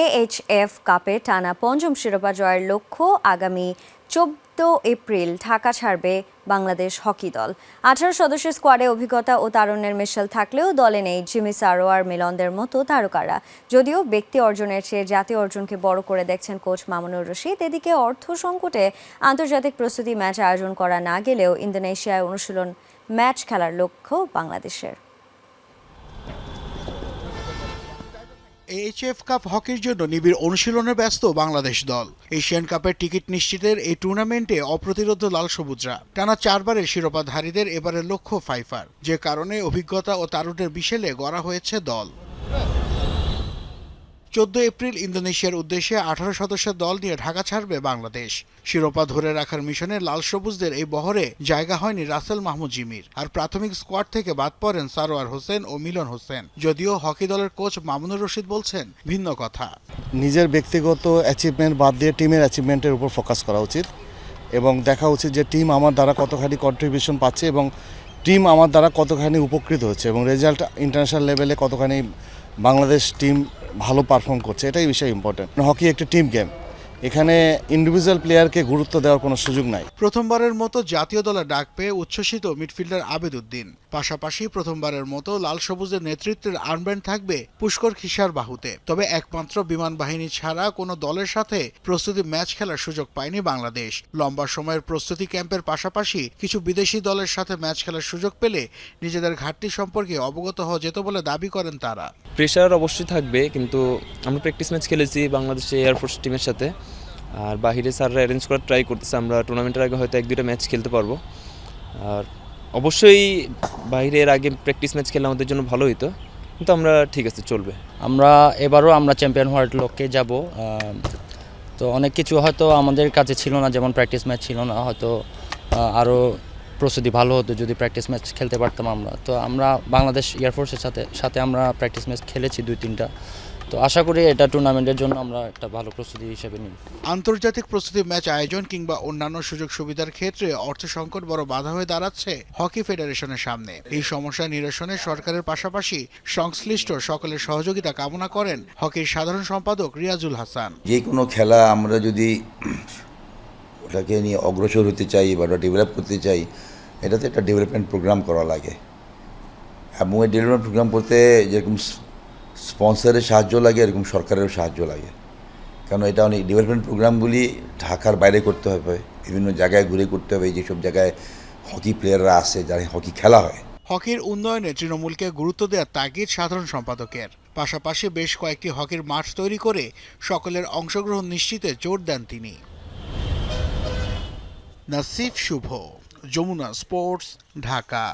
AHF কাপে টানা পঞ্চম শিরোপা জয়ের লক্ষ্য আগামী চোদ্দ এপ্রিল ঢাকা ছাড়বে বাংলাদেশ হকি দল। আঠারো সদস্যের স্কোয়াডে অভিজ্ঞতা ও তারুণ্যের মিশেল থাকলেও দলে নেই জিমি সারোয়ার মিলনদের মতো তারকারা। যদিও ব্যক্তি অর্জনের চেয়ে জাতীয় অর্জনকে বড় করে দেখছেন কোচ মামুনুর রশিদ। এদিকে অর্থ সংকটে আন্তর্জাতিক প্রস্তুতি ম্যাচ আয়োজন করা না গেলেও ইন্দোনেশিয়ায় অনুশীলন ম্যাচ খেলার লক্ষ্য বাংলাদেশের। এইচএফ কাপ হকির জন্য নিবিড় অনুশীলনে ব্যস্ত বাংলাদেশ দল। এশিয়ান কাপের টিকিট নিশ্চিতের এই টুর্নামেন্টে অপ্রতিরোধ লাল সবুজরা। টানা চারবারের শিরোপাধারীদের এবারের লক্ষ্য ফাইফার। যে কারণে অভিজ্ঞতা ও তারুণের বিশেলে গড়া হয়েছে দল। চোদ্দ এপ্রিল ইন্দোনেশিয়ার উদ্দেশ্যে আঠারো সদস্যের দল নিয়ে ঢাকা ছাড়বে বাংলাদেশ। শিরোপা ধরে রাখার মিশনে লাল সবুজদের এই বহরে জায়গা হয়নি রাসেল মাহমুদ জিমির, আর প্রাথমিক স্কোয়াড থেকে বাদ পড়েন সারোয়ার হোসেন ও মিলন হোসেন। যদিও হকি দলের কোচ মামুনুর রশিদ বলছেন, ভিন্ন কথা। নিজের ব্যক্তিগত অ্যাচিভমেন্ট বাদ দিয়ে টিমের অ্যাচিভমেন্টের উপর ফোকাস করা উচিত এবং দেখা উচিত যে টিম আমার দ্বারা কতখানি কন্ট্রিবিউশন পাচ্ছে এবং টিম আমার দ্বারা কতখানি উপকৃত হচ্ছে এবং রেজাল্ট ইন্টারন্যাশনাল লেভেলে কতখানি বাংলাদেশ টিম ভালো পারফর্ম করছে এটাই বিষয় ইম্পর্টেন্ট হকি একটা টিম গেম এখানে ইন্ডিভিজুয়াল প্লেয়ারকে গুরুত্ব দেওয়ার কোনো সুযোগ নাই। প্রথমবারের মতো জাতীয় দলে ডাক পেয়ে উচ্ছ্বসিত মিডফিল্ডার আবেদ উদ্দিন। পাশাপাশি প্রথমবারের মতো লাল সবুজের নেতৃত্বের আর্মব্যান্ড থাকবে পুষ্কর খিসার বাহুতে। তবে একমাত্র বিমান বাহিনী ছাড়া কোনো দলের সাথে প্রস্তুতি ম্যাচ খেলার সুযোগ পায়নি বাংলাদেশ। লম্বা সময়ের প্রস্তুতি ক্যাম্পের পাশাপাশি কিছু বিদেশি দলের সাথে ম্যাচ খেলার সুযোগ পেলে নিজেদের ঘাটতি সম্পর্কে অবগত হওয়া যেত বলে দাবি করেন তারা। প্রেশার অবশ্যই থাকবে কিন্তু আমরা প্র্যাকটিস ম্যাচ খেলেছি বাংলাদেশে এয়ারফোর্স টিমের সাথে। আর বাহিরে স্যাররা অ্যারেঞ্জ করার ট্রাই করতেছে। আমরা টুর্নামেন্টের আগে হয়তো এক দুটো ম্যাচ খেলতে পারব। আর অবশ্যই বাইরের আগে প্র্যাকটিস ম্যাচ খেলে আমাদের জন্য ভালো হতো কিন্তু আমরা ঠিক আছে, চলবে। আমরা এবারও আমরা চ্যাম্পিয়ন হওয়ার লক্ষ্যে যাব। তো অনেক কিছু হয়তো আমাদের কাছে ছিল না, যেমন প্র্যাকটিস ম্যাচ ছিল না, হয়তো আরও প্রস্তুতি ভালো হতো যদি প্র্যাকটিস ম্যাচ খেলতে পারতাম আমরা। তো আমরা বাংলাদেশ এয়ারফোর্সের সাথে সাথে আমরা প্র্যাকটিস ম্যাচ খেলেছি দুই তিনটা। তো আশা করি এটা টুর্নামেন্টের জন্য আমরা একটা ভালো প্রস্তুতি হিসেবে নিই। আন্তর্জাতিক প্রস্তুতি ম্যাচ আয়োজন কিংবা অন্যান্য সুযোগ সুবিধার ক্ষেত্রে অর্থ সংকট বড় বাধা হয়ে দাঁড়াচ্ছে হকি ফেডারেশনের সামনে। এই সমস্যা নিরসনে সরকারের পাশাপাশি সংশ্লিষ্ট সকলের সহযোগিতা কামনা করেন হকির সাধারণ সম্পাদক রিয়াজুল হাসান। যে কোনো খেলা আমরা যদি ওটাকে নিয়ে অগ্রসর হতে চাই বা ওটা ডেভেলপ করতে চাই এটাতে একটা ডেভেলপমেন্ট প্রোগ্রাম করা লাগে। এবং এই ডেভেলপমেন্ট প্রোগ্রাম করতে যেরকম স্পন্সরের সাহায্য লাগে, এরকম সরকারেরও সাহায্য লাগে। কারণ এটা অনেক ডেভেলপমেন্ট প্রোগ্রামগুলি ঢাকার বাইরে করতে হবে, বিভিন্ন জায়গায় ঘুরে করতে হবে যেসব জায়গায় হকি প্লেয়াররা আসে, যারা হকি খেলা হয়। হকির উন্নয়নে তৃণমূলকে গুরুত্ব দেওয়ার তাগিদ সাধারণ সম্পাদকের। পাশাপাশি বেশ কয়েকটি হকির মাঠ তৈরি করে সকলের অংশগ্রহণ নিশ্চিতে জোর দেন তিনি। নাসিফ শুভ। যমুনা স্পোর্টস ঢাকা।